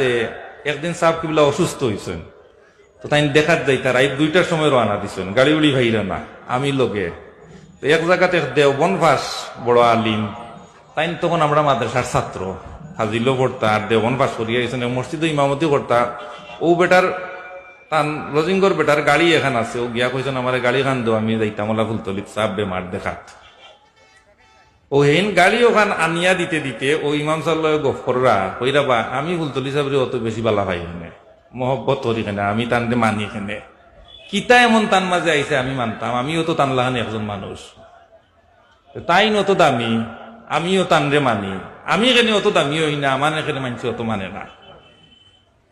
যে একদিন সাহেব কিবলা অসুস্থ হয়েছেন তো তাই দেখার যাই তার রাত দুইটার সময় রওনা দিছেন। গাড়ি উড়ি ভাইরা না, আমি লগে। তো এক জায়গাতে দেওবন ভাস বড় আলিম। তাই তখন আমরা মাদ্রাসার ছাত্র। হাজিলো করতা, আর দেওবন ভাস করিয়া গেছেন মসজিদে ইমামতি করতা। ও বেটার, তান রজিঙ্গর বেটার গাড়ি এখান আছে, ও গিয়া কইছেন, আমার গাড়ি খান দেও আমি যাইতাম ওলা ফুলতলিত সাপ বেমার দেখাত। ও হেন গাড়ি ওখান আনিয়া দিতে দিতে ও ইমাম সাল্লাহ গফররা কইরা বা, আমি ফুলতলি সাহেব অত বেশি বালা ভাই এখানে। মহব্বত করি এখানে, আমি তানরে মানি এখানে। কিতা এমন তান মাঝে আইছে আমি মানতাম, আমিও তো তান একজন মানুষ। তাই নত দামি, আমিও তানরে মানি। আমি এখানে অত দামি হই না, আমার এখানে মানছি অত মানে না।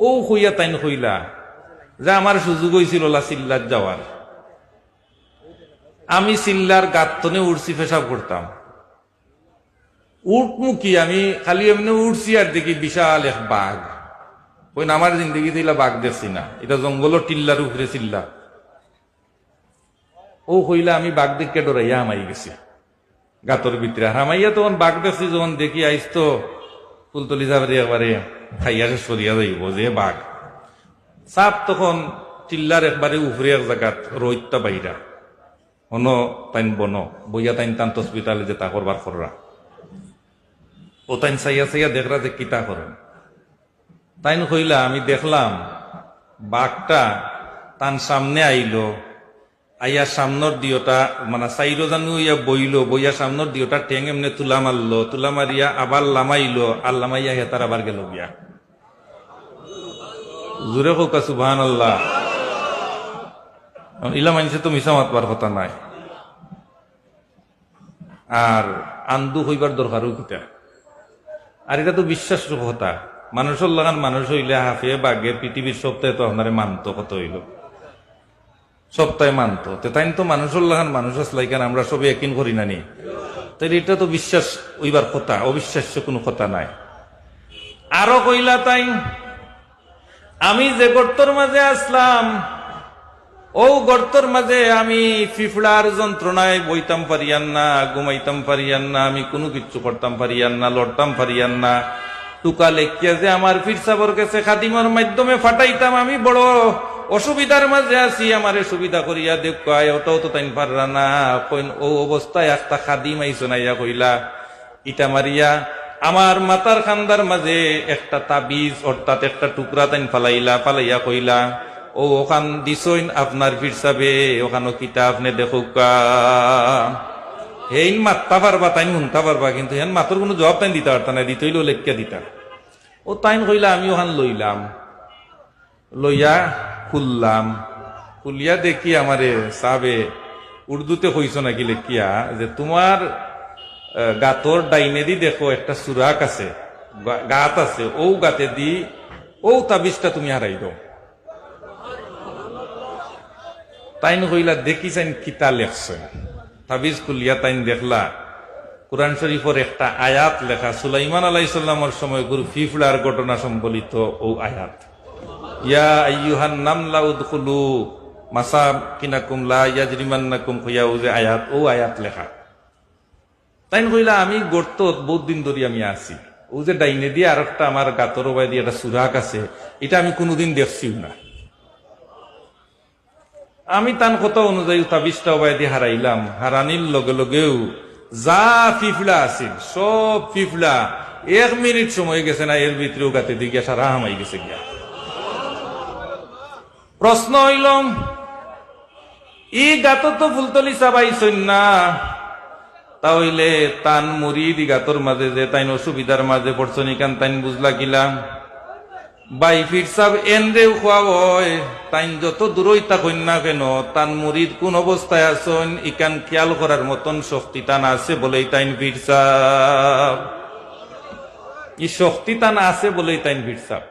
ও হইয়া তাইন হইলা, যে আমার সুযোগ হয়েছিল সিল্লার যাওয়ার। আমি সিল্লার গাতনে উড়ছি পেশাব করতাম। উঠমুখী আমি খালি এমনি উঠছি আর দেখি বিশাল এক বাঘ। ওই আমার জিন্দগি দিলা বাঘ দেখছি না। এটা জঙ্গলের টিল্লার উপরে চিল্লা ও হইলা আমি বাঘ দেখে ডরাইয়া হামাই গেছি। গাতর ভিতরে। হামাইয়া তখন বাঘ দেখছি, যখন দেখি আইস তো ফুলতলি যাবে একবারে খাইয়া করিয়া যাইব যে বাঘ। সাপ তখন টিল্লার একবারে উপরে এক জায়গাত রইতা বাইরা। হন তাইন বন, বইয়া তাইন তান হসপিটালে যে তা করবার কররা ও তাইন চাইয়া চাইয়া দেখরা যে কিতা করেন তাইন কইলা, আমি দেখলাম বাঘটা তান সামনে আইলো, আইয়া সামনের দিওটা মানে চাইরো জানু ইয়া বইলো, বইয়া সামনের দিওটা ঠেং এমনি তুলা মারলো, তুলা মারিয়া আবার লামাইলো, আর লামাইয়া হেতার আবার গেল গিয়া। জুরে হোকা সুবহান আল্লাহ ইলা মানছে তো মিশা মাতবার কথা নাই। আর আন্দু হইবার দরকারও কিতা? আর এটা তো বিশ্বাস কথা মানুষের লাগান মানুষ হইলে হাফে বাঘে পৃথিবীর সপ্তাহে তো আপনারে মানতো, কত হইল? সপ্তাহে মানতো। তো তাই তো মানুষের লাগান মানুষ আসলাই কেন আমরা সবে একিন করি না নি। তাই এটা তো বিশ্বাস ওইবার কথা, অবিশ্বাস্য কোনো কথা নাই। আরও কইলা তাই আমি যে গর্তর মাঝে আসলাম ও গর্তর মাঝে আমি ফিফড়ার যন্ত্রণায় বইতাম পারিয়ান না, ঘুমাইতাম পারিয়ান না, আমি কোনো কিচ্ছু করতাম পারিয়ান না, লড়তাম পারিয়ান না। টুকা লেখিয়া যে আমার ফিরসাবর কাছে খাদিমার মাধ্যমে ফাটাইতাম, আমি বড় অসুবিধার মাঝে আছি, আমারে সুবিধা করিয়া দেখায় ওটাও তো তাই পাররা না। ও অবস্থায় একটা খাদিম আইসো নাইয়া কইলা। ইটা মারিয়া, আমার মাতার খান্দার মাঝে একটা তাবিজ, অর্থাৎ একটা টুকরা তাইন ফালাইলা, ফালাইয়া কইলা। ও ওখান দিছইন আপনার ফিরসাবে ওখানো কিতা আপনি দেখুকা হেইন মাত্তা পারবা, তাইন শুনতা পারবা, কিন্তু হেন মাতর কোনো জবাব তাইন দিতে পারতা না দিতইলেও লেখিয়া দিতা। ও তাইন কইলা, আমি ওখান লইলাম। লইয়া খুললাম। খুলিয়া দেখি আমারে সাবে উর্দুতে কইছ নাকি লেখিয়া, যে তোমার গাতর ডাইনে দি দেখো একটা সুরাক আছে গাত আছে ও গাতে দি ও তাবিজটা তুমি হারাই দাও তাইন কইলা দেখি চাইন কিতা লেখছে। তাবিজ খুলিয়া তাইন দেখলা, কোরআন শরীফের একটা আয়াত লেখা, সুলাইমান আলাইসাল্লামর সময় গুরু ফিফলার ঘটনা সম্বলিত ও আয়াত। ইয়া আইয়ুহান নামলা উদখুলু মাসা কিনাকুম লা ইয়াজরিমান্নাকুম ও যে আয়াত, ও আয়াত লেখা। তাইন কইলা আমি গর্ত বহুত দিন ধরে আমি আছি। ও যে ডাইনে দিয়ে আর একটা আমার গাতর বাই দিয়ে একটা সুরাক আছে, এটা আমি কোনোদিন দেখছিও না। আমি তান কথা অনুযায়ী তাবিজটা বাই দিয়ে হারাইলাম। হারানির লগে লগেও যা ফিফলা আছিল, সব ফিফলা এক মিনিট সময় গেছে না, এর ভিতরেও গাতে গিয়া সারা হামাই গেছে গিয়া। প্রশ্ন হইল ই গাত তো ফুলতলি চাবাইছেন না, তাহলে তান মুরিদ ই গাতর মাঝে যে তাইন অসুবিধার মাঝে পড়ছনি কান তাইন বুঝলা কিলাম। বাই ফির সাব এনরেও খোয়াবয় তাইন যত দূরই থাকুন না কেন, তান মুরিদ কোন অবস্থায় আছেন ইকান খেয়াল করার মতন শক্তি তান আছে বলেই তাইন ফির সাব। ই শক্তি তান আছে বলেই তাইন ফির সাব।